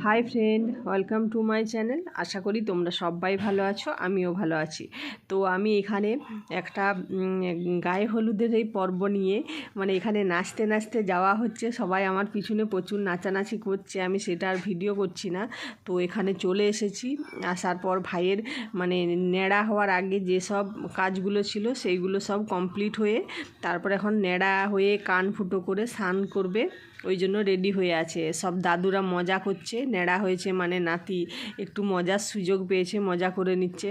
Hi friend welcome to my channel আশা করি তোমরা সবাই ভালো আছো, আমিও ভালো আছি। তো আমি এখানে একটা গায়ে হলুদের এই পর্ব নিয়ে মানে এখানে নাচতে নাচতে যাওয়া হচ্ছে। সবাই আমার পিছনে প্রচুর নাচানাচি করছে, আমি সেটা আর ভিডিও করছি না। তো এখানে চলে এসেছি। আসার পর ভাইয়ের মানে নেড়া হওয়ার আগে যেসব কাজগুলো ছিল, সেইগুলো সব কমপ্লিট হয়ে, তারপর এখন নেড়া হয়ে কান ফুটো করে স্নান করবে। ওই জন্য রেডি হয়ে আছে। সব দাদুরা মজা করছে নেড়া হয়েছে মানে নাতি। একটু মজার সুযোগ পেয়েছে, মজা করে নিচ্ছে।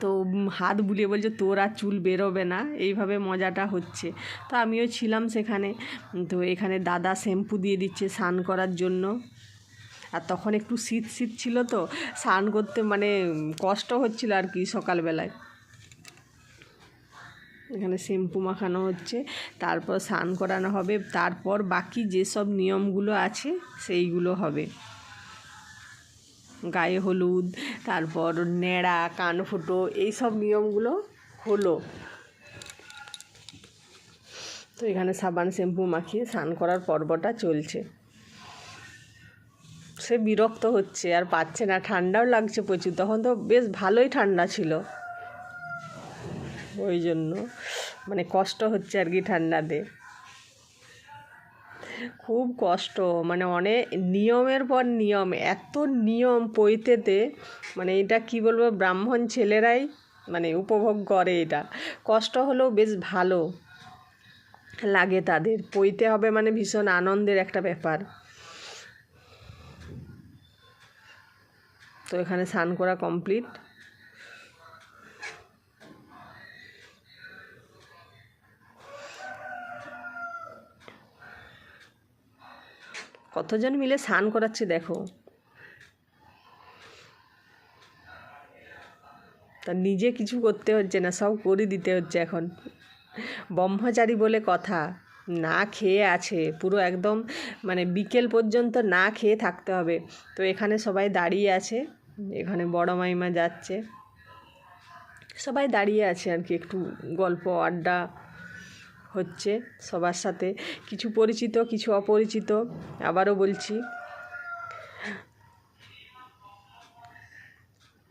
তো হাত বুলিয়ে বলছে, তোর আর চুল বেরোবে না। এইভাবে মজাটা হচ্ছে। তো আমিও ছিলাম সেখানে। তো এখানে দাদা শ্যাম্পু দিয়ে দিচ্ছে স্নান করার জন্য। আর তখন একটু শীত শীত ছিল তো, স্নান করতে মানে কষ্ট হচ্ছিল আর কি সকালবেলায়। এখানে শ্যাম্পু মাখানো হচ্ছে, তারপর স্নান করানো হবে, তারপর বাকি যেসব নিয়মগুলো আছে সেইগুলো হবে। গায়ে হলুদ, তারপর নেড়া কান ফুটো এইসব নিয়মগুলো হলো। তো এখানে সাবান, শ্যাম্পু মাখিয়ে স্নান করার পর্বটা চলছে। সে বিরক্ত হচ্ছে, আর পাচ্ছে না। ঠান্ডাও লাগছে প্রচুর। তখন তো বেশ ভালোই ঠান্ডা ছিল। ওই জন্য। মানে কষ্ট হচ্ছে আর কি ঠান্ডাতে। খুব কষ্ট। মানে অনেক নিয়মের পর নিয়ম। এত নিয়ম পৈতেতে মানে এটা কি বলব, ব্রাহ্মণ ছেলেরাই মানে উপভোগ করে এটা। কষ্ট হলেও বেশ ভালো লাগে তাদের। পইতে হবে মানে ভীষণ আনন্দের একটা ব্যাপার। তো এখানে স্নান করা কমপ্লিট। কতজন মিলে স্নান করাচ্ছে দেখো। তা নিজে কিছু করতে হচ্ছে না, সব করে দিতে হচ্ছে এখন। ব্রহ্মচারী বলে কথা, না খেয়ে আছে, পুরো একদম মানে বিকেল পর্যন্ত না খেয়ে থাকতে হবে। তো এখানে সবাই দাঁড়িয়ে আছে, এখানে বড় মাইমা যাচ্ছে। সবাই দাঁড়িয়ে আছে আর কি, একটু গল্প, আড্ডা হচ্ছে সবার সাথে। কিছু পরিচিত, কিছু অপরিচিত, আবারও বলছি।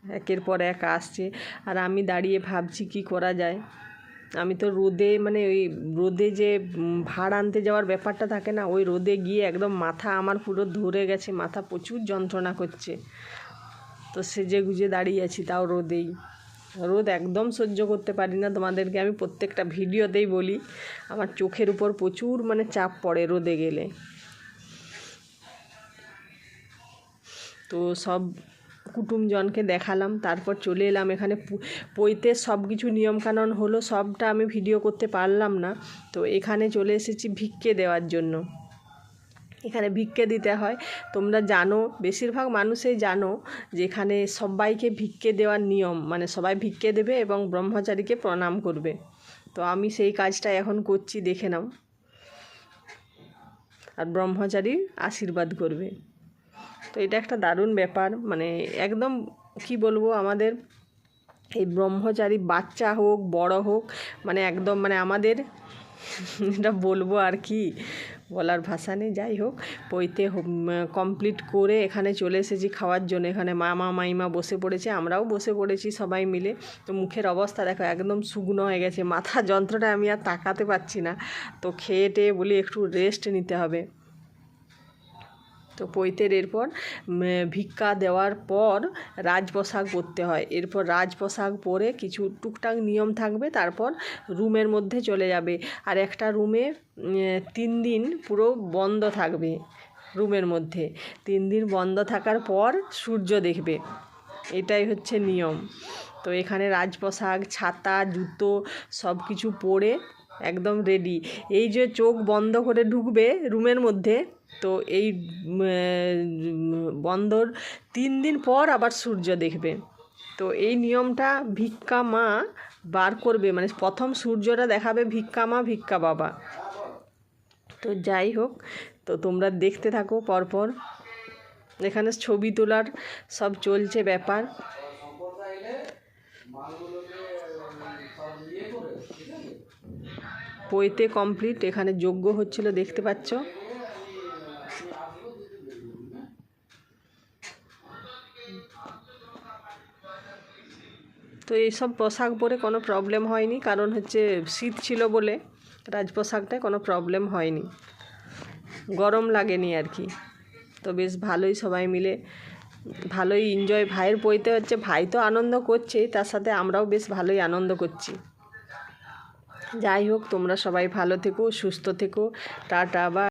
একের পর এক আসছে। আর আমি দাঁড়িয়ে ভাবছি কি করা যায়। আমি তো রোদে মানে ওই রোদে যে ভাড় আনতে যাওয়ার ব্যাপারটা থাকে না, ওই রোদে গিয়ে একদম মাথা আমার পুরো ধরে গেছে, মাথা প্রচুর যন্ত্রণা করছে। তো সেজে গুজে দাঁড়িয়ে আছি তাও রোদেই। রোদ একদম সহ্য করতে পারি না। তোমাদেরকে আমি প্রত্যেকটা ভিডিওতেই বলি, আমার চোখের উপর প্রচুর মানে চাপ পড়ে রোদে গেলে। তো সব কুটুমজনকে দেখালাম, তারপর চলে এলাম এখানে পৈতে সব কিছু নিয়মকানুন হলো, সবটা আমি ভিডিও করতে পারলাম না। তো এখানে চলে এসেছি ভিক্ষে দেওয়ার জন্য। এখানে ভিক্ষে দিতে হয়। তোমরা জানো, বেশিরভাগ মানুষই জানো যে এখানে সবাইকে ভিক্ষে দেওয়ার নিয়ম মানে সবাই ভিক্ষে দেবে এবং ব্রহ্মচারীকে প্রণাম করবে। তো আমি সেই কাজটা এখন করছি, দেখে নাও। আর ব্রহ্মচারী আশীর্বাদ করবে। তো এটা একটা দারুণ ব্যাপার মানে একদম কি বলব আমাদের, এই ব্রহ্মচারী বাচ্চা হোক, বড় হোক মানে একদম মানে আমাদের, এটা বলব আর কি বলার ভাষা নেই, যাই হোক। পইতে কমপ্লিট করে এখানে চলে এসেছি খাওয়ার জন্য। এখানে মামা, মাইমা বসে পড়েছে, আমরাও বসে পড়েছি সবাই মিলে। তো মুখের অবস্থা দেখো, একদম শুকনো হয়ে গেছে। মাথা যন্ত্রটা আমি আর তাকাতে পারছি না। তো খেয়ে টেয়ে বলি একটু রেস্ট নিতে হবে। তো পৈতের এরপর ভিক্ষা দেওয়ার পর রাজপোশাক পরতে হয়। এরপর রাজপোশাক পরে কিছু টুকটাক নিয়ম থাকবে, তারপর রুমের মধ্যে চলে যাবে। আর একটা রুমে তিন দিন পুরো বন্ধ থাকবে রুমের মধ্যে। তিন দিন বন্ধ থাকার পর সূর্য দেখবে। এটাই হচ্ছে নিয়ম। তো এখানে রাজপোশাক ছাতা, জুতো সব কিছু পরে একদম রেডি এই যে চোখ বন্ধ করে ঢুকবে রুমের মধ্যে তো এই বন্দর তিন দিন পর আবার সূর্য দেখবে। তো এই নিয়মটা ভিক্ষা মা বার করবে মানে প্রথম সূর্যটা দেখাবে ভিক্ষা মা, ভিক্ষা বাবা। তো যাই হোক, তো তোমরা দেখতে থাকো পরপর। এখানে ছবি তোলার সব চলছে ব্যাপার। পইতে কমপ্লিট, এখানে যোগ্য হচ্ছিল, দেখতে পাচ্ছ? তো এইসব পোশাক পরে কোনো প্রবলেম হয়নি। কারণ হচ্ছে শীত ছিল বলে রাজপোশাকটায় কোনো প্রবলেম হয়নি। গরম লাগেনি আর কি। তো বেশ ভালোই সবাই মিলে ভালোই এনজয় ভাইয়ের বইতে হচ্ছে, ভাই তো আনন্দ করছেই তার সাথে আমরাও বেশ ভালোই আনন্দ করছি। যাই হোক, তোমরা সবাই ভালো থেকো, সুস্থ থেকো, টাটা বা